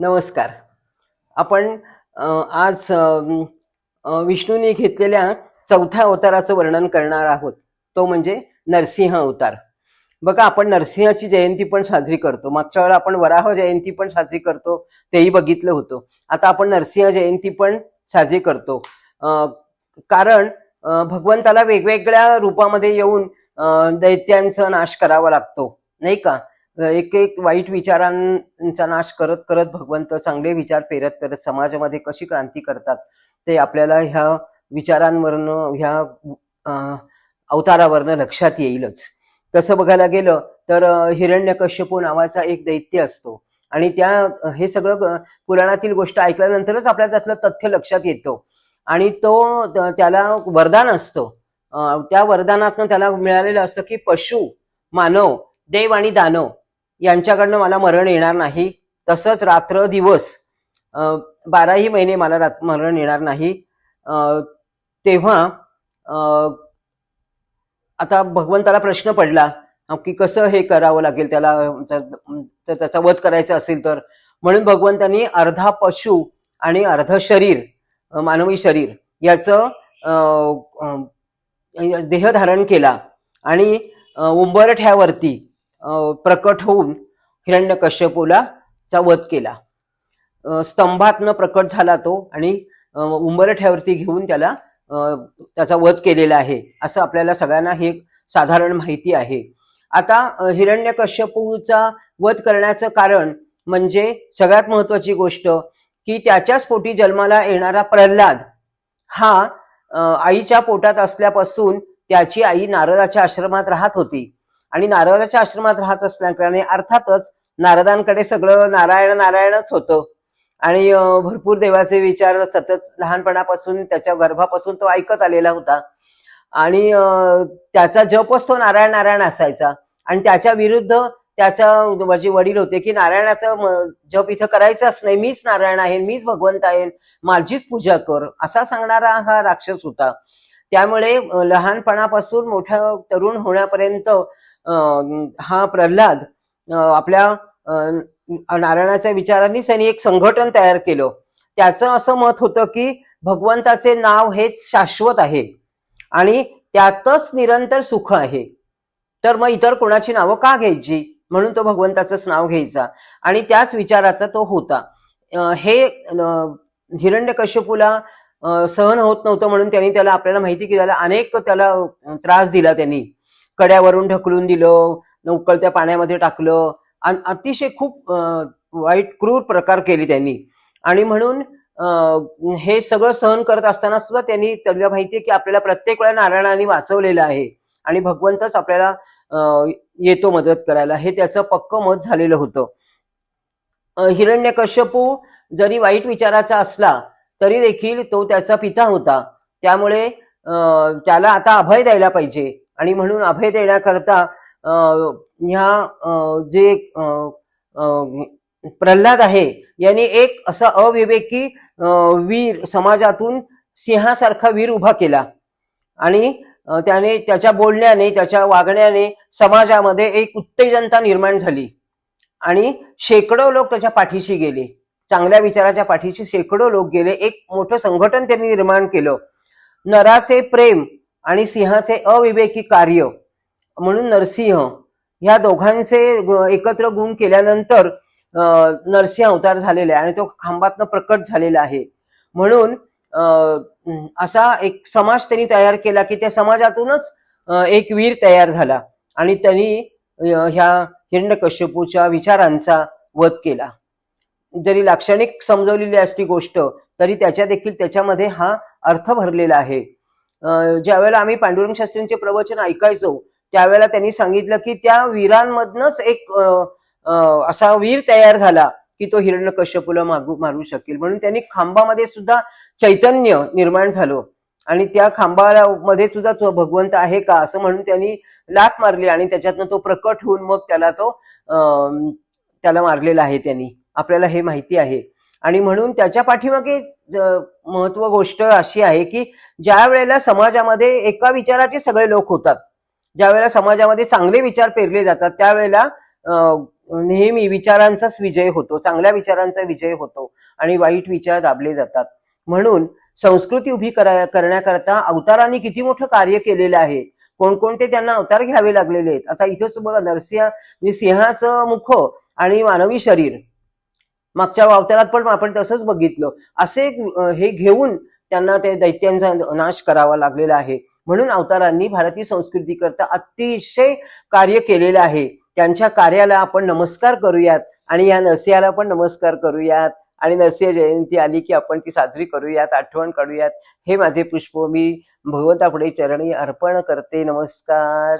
नमस्कार. आपण आज अम, विष्णूने घेतलेल्या चौथ्या अवताराचं वर्णन करणार आहोत. तो म्हणजे नरसिंह अवतार. बघा आपण नरसिंहाची जयंती पण साजरी करतो. मागच्या वेळेला आपण वराह जयंती पण साजरी करतो तेही बघितलं होतं. आता आपण नरसिंह जयंती पण साजरी करतो. कारण भगवंताला वेगवेगळ्या रूपामध्ये येऊन दैत्यांचा नाश करावा लागतो. नाही का? एक एक वाईट विचारांचा नाश करत करत भगवंत चांगले विचार पेरत पेरत समाजामध्ये कशी क्रांती करतात ते आपल्याला ह्या विचारांवरनं ह्या अवतारावरनं लक्षात येईलच. तसं बघायला गेलं तर हिरण्यकश्यपू नावाचा एक दैत्य असतो. आणि त्या हे सगळं पुराणातील गोष्ट ऐकल्यानंतरच आपल्याला त्यातलं तथ्य लक्षात येतं. आणि तो त्याला वरदान असतं. त्या वरदानातनं त्याला मिळालेलं असतं की पशु मानव देव आणि दानव. यांच्याकडनं मला मरण येणार नाही. तसंच रात्र दिवस बाराही महिने मला मरण येणार नाही. तेव्हा आता भगवंताला प्रश्न पडला की कसं हे करावं लागेल? त्याला तर त्याचा वध करायचा असेल तर? म्हणून भगवंतांनी अर्धा पशु आणि अर्ध शरीर मानवी शरीर याचं देह धारण केला. आणि उंबरठ्यावरती प्रकट होऊन हिरण्यकश्यपूला चा वध केला. स्तंभातनं प्रकट झाला तो आणि उंबरठ्यावरती घेऊन त्याला त्याचा वध केलेला आहे. असं आपल्याला सगळ्यांना हे साधारण माहिती आहे. आता हिरण्यकश्यपूचा वध करण्याचं कारण म्हणजे सगळ्यात महत्वाची गोष्ट की त्याच्याच पोटी जन्माला येणारा प्रल्हाद हा आईच्या पोटात असल्यापासून त्याची आई नारदाच्या आश्रमात राहत होती. आणि नारदाच्या आश्रमात राहत असल्याकारणे अर्थातच नारदांकडे सगळं नारायण नारायणच होतं. आणि भरपूर देवाचे विचार सतत लहानपणापासून त्याच्या गर्भापासून तो ऐकत आलेला होता. आणि त्याचा जपच तो नारायण नारायण असायचा. आणि त्याच्या विरुद्ध त्याच्या माझे वडील होते की नारायणाचं जप इथं करायचाच नाही. मीच नारायण आहे मीच भगवंत आहे माझीच पूजा कर असा सांगणारा हा राक्षस होता. त्यामुळे लहानपणापासून मोठा तरुण होण्यापर्यंत हा प्रल्हाद आपल्या नारायणाच्या विचारांनीच त्यांनी एक संघटन तयार केलं. त्याचं असं मत होतं की भगवंताचे नाव हेच शाश्वत आहे आणि त्यातच निरंतर सुख आहे. तर मग इतर कोणाची नावं का घ्यायची? म्हणून तो भगवंताचंच नाव घ्यायचा. आणि त्याच विचाराचा तो होता. हे हिरण्यकश्यपूला सहन होत नव्हतं म्हणून त्यांनी त्याला आपल्याला माहिती की त्याला अनेक त्याला त्रास दिला त्यांनी. कड्यावरून ढकलून दिलं उकळत्या पाण्यामध्ये टाकलं. आणि अतिशय खूप वाईट क्रूर प्रकार केले त्यांनी. आणि म्हणून हे सगळं सहन करत असताना सुद्धा त्यांनी त्यांना माहितीये की आपल्याला प्रत्येक वेळा नारायणाने वाचवलेलं आहे. आणि भगवंतच आपल्याला येतो मदत करायला. हे त्याचं पक्क मत झालेलं होतं. हिरण्यकश्यपू जरी वाईट विचाराचा असला तरी देखील तो त्याचा पिता होता. त्यामुळे त्याला आता अभय द्यायला पाहिजे. आणि म्हणून अभय देण्याकरता ह्या जे प्रल्हाद आहे यांनी एक असा अविवेकी वीर समाजातून सिंहासारखा वीर उभा केला. आणि त्याने त्याच्या बोलण्याने त्याच्या वागण्याने समाजामध्ये एक उत्तेजनता निर्माण झाली. आणि शेकडो लोक त्याच्या पाठीशी गेले. चांगल्या विचाराच्या पाठीशी शेकडो लोक गेले. एक मोठं संघटन त्यांनी निर्माण केलं. नराचे प्रेम आणि सिंहाचे अविवेकी कार्य म्हणून नरसिंह ह्या दोघांचे एकत्र गुण केल्यानंतर नरसिंह अवतार झालेला आहे आणि तो खांबातनं प्रकट झालेला आहे. म्हणून असा एक समाज त्यांनी तयार केला की त्या समाजातूनच एक वीर तयार झाला आणि त्यांनी ह्या हिरण्यकश्यपूच्या विचारांचा वध केला. जरी लाक्षणिक समजवलेली असती गोष्ट तरी त्याच्या देखील त्याच्यामध्ये हा अर्थ भरलेला आहे. ज्यावेळेला आम्ही पांडुरंग शास्त्रींचे प्रवचन ऐकायचो त्यावेळेला त्यांनी सांगितलं की त्या वीरांमधनच एक असा वीर तयार झाला की तो हिरण्यकश्यपूला मागू मारू शकेल. म्हणून त्यांनी खांबामध्ये सुद्धा चैतन्य निर्माण झालं. आणि त्या खांबाला मध्ये सुद्धा भगवंत आहे का असं म्हणून त्यांनी लात मारली आणि त्याच्यातनं तो प्रकट होऊन मग त्याला तो त्याला मारलेला आहे त्यांनी. आपल्याला हे माहिती आहे. आणि म्हणून त्याच्या पाठीमागे महत्त्व गोष्ट अशी आहे की ज्या वेळेला समाजामध्ये एका विचाराचे सगळे लोक होतात ज्या वेळेला समाजामध्ये चांगले विचार पेरले जातात त्यावेळेला नेहमी विचारांचाच विजय होतो चांगल्या विचारांचा विजय होतो आणि वाईट विचार दाबले जातात. म्हणून संस्कृती उभी करा करण्याकरता अवतारांनी किती मोठं कार्य केलेलं आहे कोणकोणते त्यांना अवतार घ्यावे लागलेले आहेत आता इथंच बघा नरसिंह सिंहाचं मुख आणि मानवी शरीर मागच्या अवतारात पण आपण तसंच बघितलं. असे हे घेऊन त्यांना ते दैत्यांचा नाश करावा लागलेला आहे. म्हणून अवतारांनी भारतीय संस्कृती करता अतिशय कार्य केलेलं आहे. त्यांच्या कार्याला आपण नमस्कार करूयात आणि या नसियाला पण नमस्कार करूयात आणि नरसिंह जयंती आली की आपण ती साजरी करूयात आठवण करूयात हे माझे पुष्प मी भगवंतापुढे चरणी अर्पण करते. नमस्कार.